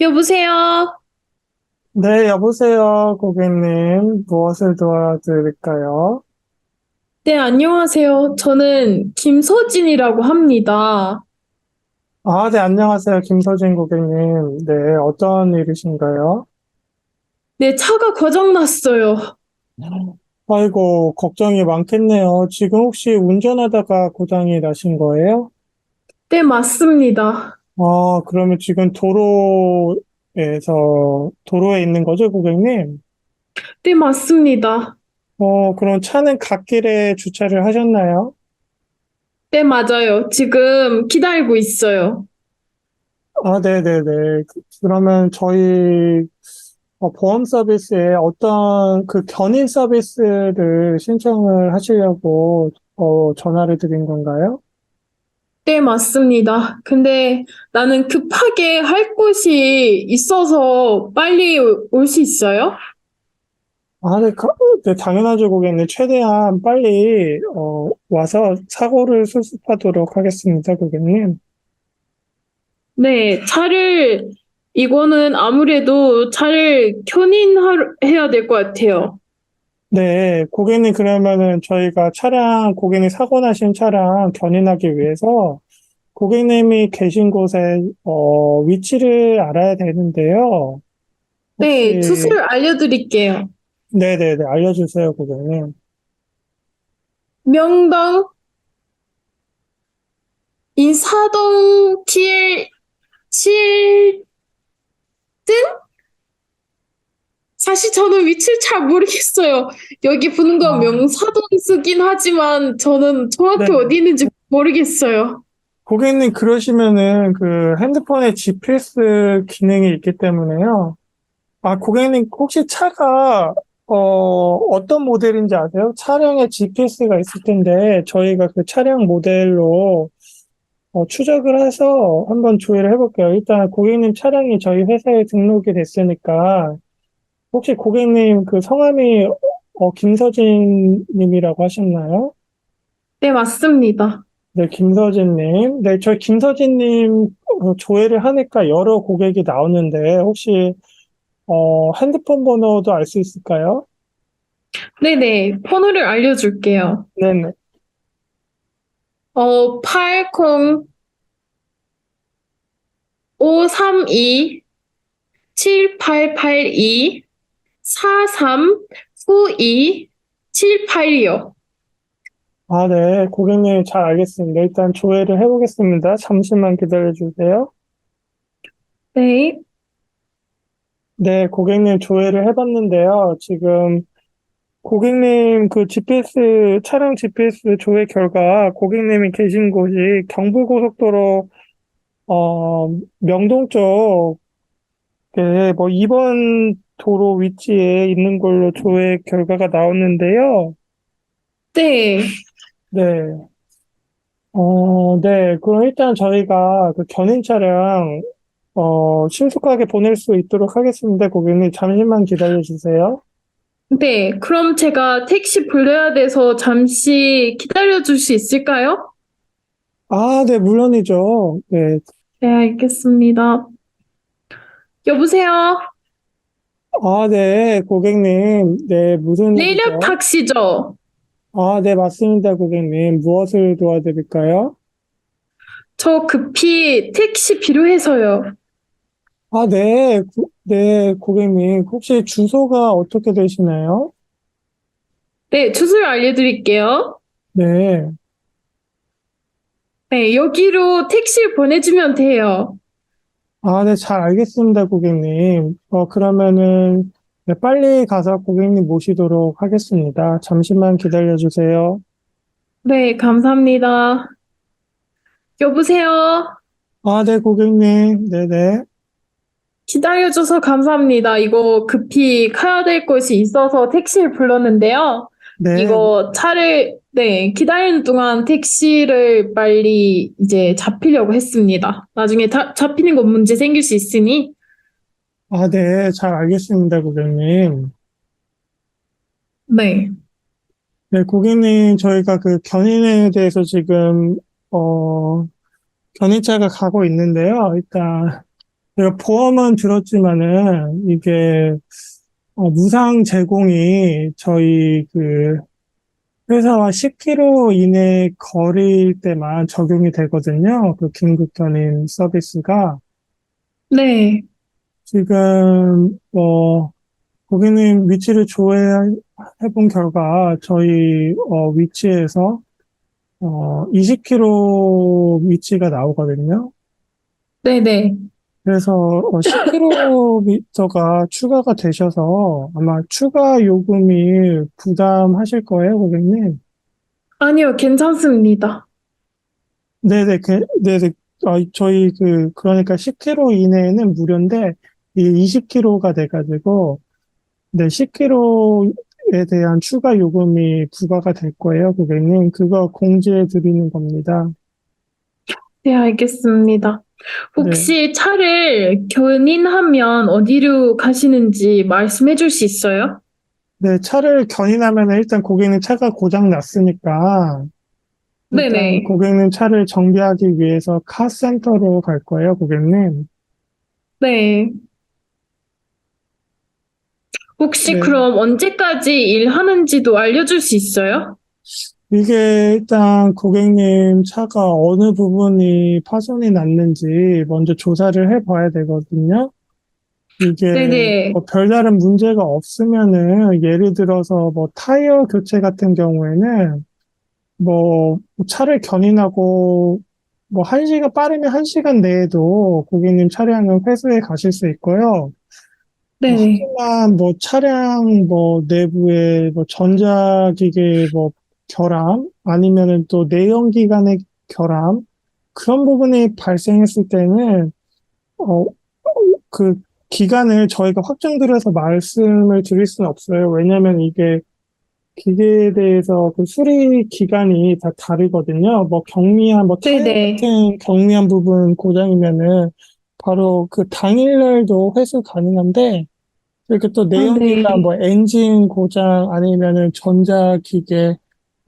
여보세요? 네, 여보세요, 고객님. 무엇을 도와드릴까요? 네, 안녕하세요. 저는 김서진이라고 합니다. 아, 네, 안녕하세요, 김서진 고객님. 네, 어떤 일이신가요? 네, 차가 고장났어요. 아이고, 걱정이 많겠네요. 지금 혹시 운전하다가 고장이 나신 거예요? 네, 맞습니다. 아, 그러면 지금 도로에서, 도로에 있는 거죠, 고객님? 네, 맞습니다. 어, 그럼 차는 갓길에 주차를 하셨나요? 네, 맞아요. 지금 기다리고 있어요. 아, 네네네. 그- 그러면 저희 어, 보험 서비스에 어떤 그 견인 서비스를 신청을 하시려고 어, 전화를 드린 건가요? 네, 맞습니다. 근데 나는 급하게 할 곳이 있어서 빨리 올 수 있어요? 아, 네, 가- 네, 당연하죠, 고객님. 최대한 빨리 어, 와서 사고를 수습하도록 하겠습니다, 고객님. 네, 차를, 이거는 아무래도 차를 견인해야 될 것 같아요. 네, 고객님 그러면은 저희가 차량, 고객님 사고 나신 차량 견인하기 위해서 고객님이 계신 곳에 어, 위치를 알아야 되는데요. 네, 혹시 주소를 알려드릴게요. 네네네 알려주세요, 고객님. 명동 인사동 길 7등? 사실 저는 위치를 잘 모르겠어요. 여기 건 아, 명사동 쓰긴 하지만 저는 정확히 네. 어디 있는지 모르겠어요. 고객님 그러시면은 그 핸드폰에 GPS 기능이 있기 때문에요. 아, 고객님 혹시 차가 어, 어떤 모델인지 아세요? 차량에 GPS가 있을 텐데 저희가 그 차량 모델로 어, 추적을 해서 한번 조회를 해볼게요. 일단 고객님 차량이 저희 회사에 등록이 됐으니까 혹시 고객님 그 성함이 어, 김서진 님이라고 하셨나요? 네, 맞습니다. 네, 김서진님. 네, 저희 김서진님 어, 조회를 하니까 여러 고객이 나오는데 혹시 어, 핸드폰 번호도 알 수 있을까요? 네네, 번호를 알려줄게요. 네네. 어, 80 532 7882 43 92 78이요. 아, 네, 고객님 잘 알겠습니다. 일단 조회를 해보겠습니다. 잠시만 기다려 주세요. 네. 네, 고객님 조회를 해봤는데요. 지금 고객님 그 GPS, 차량 GPS 조회 결과 고객님이 계신 곳이 경부고속도로, 어, 명동 쪽에 뭐 2번 도로 위치에 있는 걸로 조회 결과가 나왔는데요. 네. 네. 어, 네. 그럼 일단 저희가 그 견인 차량, 어, 신속하게 보낼 수 있도록 하겠습니다. 고객님, 잠시만 기다려 주세요. 네. 그럼 제가 택시 불러야 돼서 잠시 기다려 줄 수 있을까요? 아, 네, 물론이죠. 네. 네, 알겠습니다. 여보세요? 아, 네, 고객님. 네, 무슨 일이죠? 택시죠? 아, 네, 맞습니다, 고객님. 무엇을 도와드릴까요? 저 급히 택시 필요해서요. 아, 네, 고- 네, 고객님. 혹시 주소가 어떻게 되시나요? 네, 주소를 알려드릴게요. 네. 네, 여기로 택시를 보내주면 돼요. 아, 네, 잘 알겠습니다, 고객님. 어, 그러면은, 네, 빨리 가서 고객님 모시도록 하겠습니다. 잠시만 기다려 주세요. 네, 감사합니다. 여보세요? 아, 네, 고객님. 네네. 기다려줘서 감사합니다. 이거 급히 가야 될 곳이 있어서 택시를 불렀는데요. 네, 이거 차를, 네, 기다리는 동안 택시를 빨리 이제 잡히려고 했습니다. 나중에 다- 잡히는 거 문제 생길 수 있으니. 아, 네, 잘 알겠습니다, 고객님. 네. 네, 고객님, 저희가 그 견인에 대해서 지금, 어, 견인차가 가고 있는데요. 일단, 제가 보험은 들었지만은 이게 어, 무상 제공이 저희 그 회사와 10km 이내 거리일 때만 적용이 되거든요. 그 긴급 견인 서비스가. 네. 지금 뭐 고객님 위치를 조회해 본 결과 저희 어, 위치에서 어, 20km 위치가 나오거든요. 네네. 그래서 어, 10km가 추가가 되셔서 아마 추가 요금이 부담하실 거예요, 고객님. 아니요, 괜찮습니다. 네네, 그, 네네. 아, 저희 그, 그러니까 10km 이내에는 무료인데, 이 20km가 돼가지고, 네, 10km에 대한 추가 요금이 부과가 될 거예요, 고객님. 그거 공지해 드리는 겁니다. 네, 알겠습니다. 혹시 차를 견인하면 어디로 가시는지 말씀해 줄 수 있어요? 네, 차를 견인하면 일단 고객님 차가 고장 났으니까, 네네. 고객님 차를 정비하기 위해서 카센터로 갈 거예요, 고객님. 네. 혹시 네. 그럼 언제까지 일하는지도 알려줄 수 있어요? 이게 일단 고객님 차가 어느 부분이 파손이 났는지 먼저 조사를 해봐야 되거든요. 이게. 뭐 별다른 문제가 없으면은 예를 들어서 뭐 타이어 교체 같은 경우에는 뭐 차를 견인하고 뭐 한 시간 빠르면 한 시간 내에도 고객님 차량은 회수해 가실 수 있고요. 네네. 하지만 뭐 차량 뭐 내부에 뭐 전자기계 뭐 결함 아니면은 또 내연기관의 결함 그런 부분이 발생했을 때는 어 그 기간을 저희가 확정드려서 말씀을 드릴 수는 없어요. 왜냐면 이게 기계에 대해서 그 수리 기간이 다 다르거든요. 뭐 경미한 뭐 네네. 같은 경미한 부분 고장이면은 바로 그 당일날도 회수 가능한데 이렇게 또 내연기관 네. 뭐 엔진 고장 아니면은 전자기계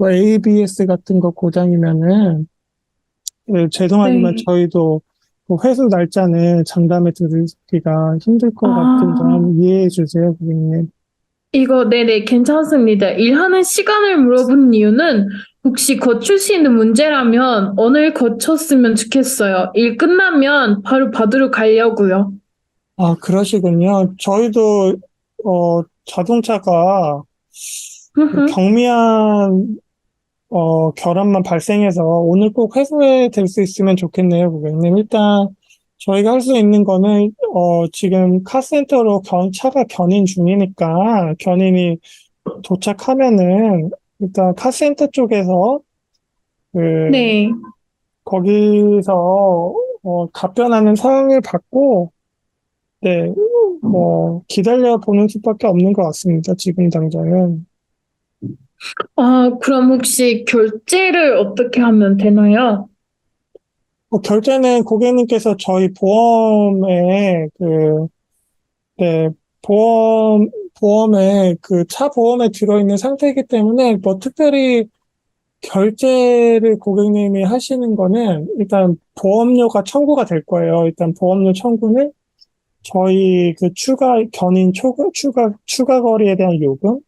뭐 ABS 같은 거 고장이면은 예, 죄송하지만 네. 저희도 그 회수 날짜는 장담해 드리기가 힘들 것 같은 아. 점 이해해 주세요, 고객님. 이거, 네네, 괜찮습니다. 일하는 시간을 물어본 이유는 혹시 거칠 수 있는 문제라면 오늘 거쳤으면 좋겠어요. 일 끝나면 바로 받으러 가려고요. 아, 그러시군요. 저희도 어 자동차가 그 경미한 어 결함만 발생해서 오늘 꼭 회수해 될수 있으면 좋겠네요, 고객님. 일단 저희가 할 수 있는 거는 어 지금 카센터로 견 차가 견인 중이니까 견인이 도착하면은 일단 카센터 쪽에서 그 네. 거기서 어 답변하는 사항을 받고 네, 뭐 기다려 보는 수밖에 없는 것 같습니다. 지금 당장은. 아, 그럼 혹시 결제를 어떻게 하면 되나요? 뭐 결제는 고객님께서 저희 보험에 그, 네, 보험, 보험에 그 차 보험에 들어있는 상태이기 때문에 뭐 특별히 결제를 고객님이 하시는 거는 일단 보험료가 청구가 될 거예요. 일단 보험료 청구는 저희 그 추가 견인 추가 추가 추가 거리에 대한 요금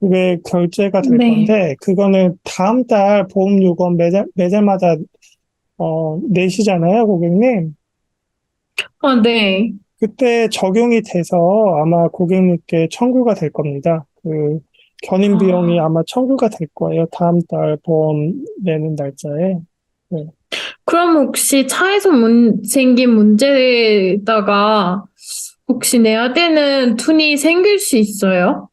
그게 결제가 될 네. 건데 그거는 다음 달 보험 요금 매달 매달마다 어 내시잖아요, 고객님. 아, 네. 그때 적용이 돼서 아마 고객님께 청구가 될 겁니다. 그 견인 아. 비용이 아 마 청구가 될 거예요. 다음 달 보험 내는 날짜에. 그럼 혹시 차에서 문, 생긴 문제에다가 혹시 내야 되는 돈이 생길 수 있어요?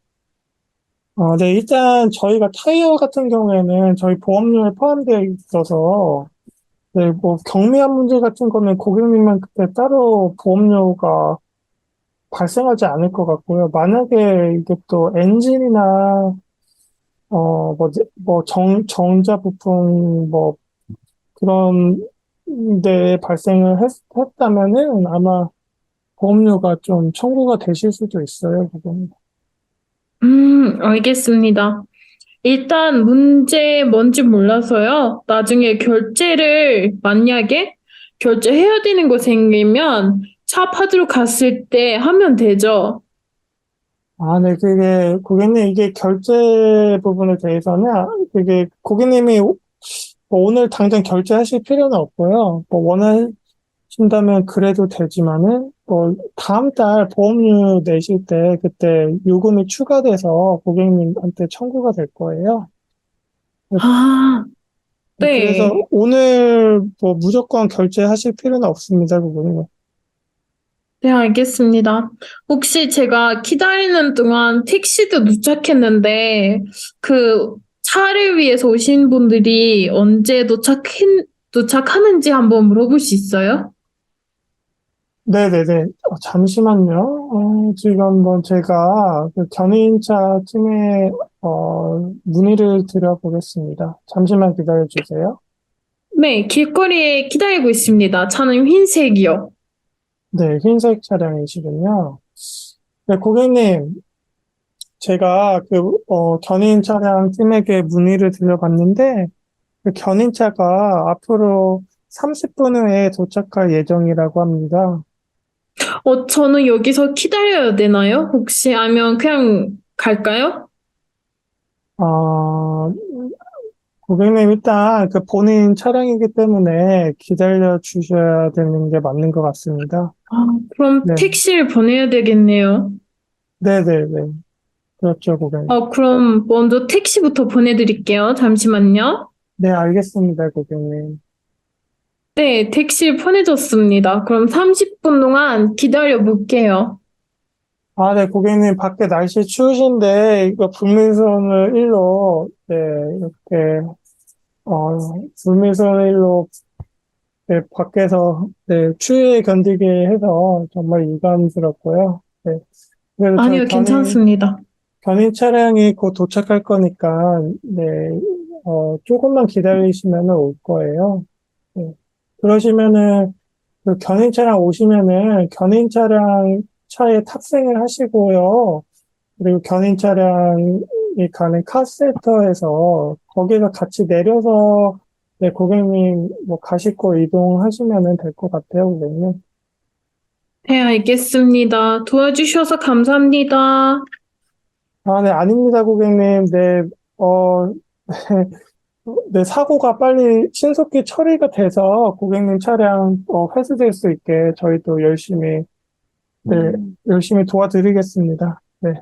어, 네, 일단 저희가 타이어 같은 경우에는 저희 보험료에 포함되어 있어서 네, 뭐 경미한 문제 같은 거는 고객님만 그때 따로 보험료가 발생하지 않을 것 같고요. 만약에 이게 또 엔진이나 어, 뭐, 뭐 정, 정자 부품 뭐 그런 데 발생을 했, 했다면은 아마 보험료가 좀 청구가 되실 수도 있어요, 그거는. 음, 알겠습니다. 일단 문제 뭔지 몰라서요. 나중에 결제를 만약에 결제해야 되는 거 생기면 차 받으러 갔을 때 하면 되죠? 아, 네, 그게, 고객님, 이게 결제 부분에 대해서는, 그게, 고객님이 오- 뭐 오늘 당장 결제하실 필요는 없고요. 뭐, 원하 신다면 그래도 되지만은, 뭐, 다음 달 보험료 내실 때, 그때 요금이 추가돼서 고객님한테 청구가 될 거예요. 아, 네. 그래서 오늘 뭐 무조건 결제하실 필요는 없습니다, 고객님. 네, 알겠습니다. 혹시 제가 기다리는 동안 택시도 도착했는데, 그 차를 위해서 오신 분들이 언제 도착했, 도착하는지 한번 물어볼 수 있어요? 네네네. 어, 잠시만요. 어, 지금 한번 제가 그 견인차 팀에 어, 문의를 드려보겠습니다. 잠시만 기다려 주세요. 네, 길거리에 기다리고 있습니다. 차는 흰색이요. 네, 흰색 차량이시군요. 네, 고객님. 제가 그, 어, 견인 차량 팀에게 문의를 드려봤는데, 그 견인차가 앞으로 30분 후에 도착할 예정이라고 합니다. 어, 저는 여기서 기다려야 되나요? 혹시 아니면 그냥 갈까요? 아, 고객님, 일단 그 본인 차량이기 때문에 기다려 주셔야 되는 게 맞는 것 같습니다. 아, 그럼 네. 택시를 보내야 되겠네요. 네네네. 그렇죠, 고객님. 어, 그럼 먼저 택시부터 보내드릴게요. 잠시만요. 네, 알겠습니다, 고객님. 네, 택시 보내줬습니다. 그럼 30분 동안 기다려 볼게요. 아, 네, 고객님, 밖에 날씨 추우신데, 이거 불밀선을 일로, 네, 이렇게, 어, 불밀선을 일로, 네, 밖에서, 네, 추위에 견디게 해서 정말 유감스럽고요. 네. 저희 아니요, 견인- 괜찮습니다. 견인 차량이 곧 도착할 거니까, 네, 어, 조금만 기다리시면 올 거예요. 네. 그러시면은, 그 견인 차량 오시면은, 견인 차량 차에 탑승을 하시고요. 그리고 견인 차량이 가는 카센터에서, 거기서 같이 내려서, 네, 고객님, 뭐, 가시고 이동하시면은 될것 같아요, 고객님. 네, 알겠습니다. 도와주셔서 감사합니다. 아, 네, 아닙니다, 고객님. 네, 어, 네, 사고가 빨리 신속히 처리가 돼서 고객님 차량 어, 회수될 수 있게 저희도 열심히, 네, 열심히 도와드리겠습니다. 네,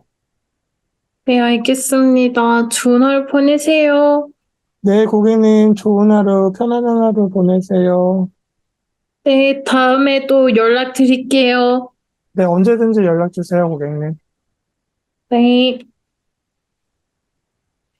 네, 알겠습니다. 좋은 하루 보내세요. 네, 고객님 좋은 하루, 편안한 하루 보내세요. 네, 다음에 또 연락 드릴게요. 네, 언제든지 연락 주세요, 고객님. 네.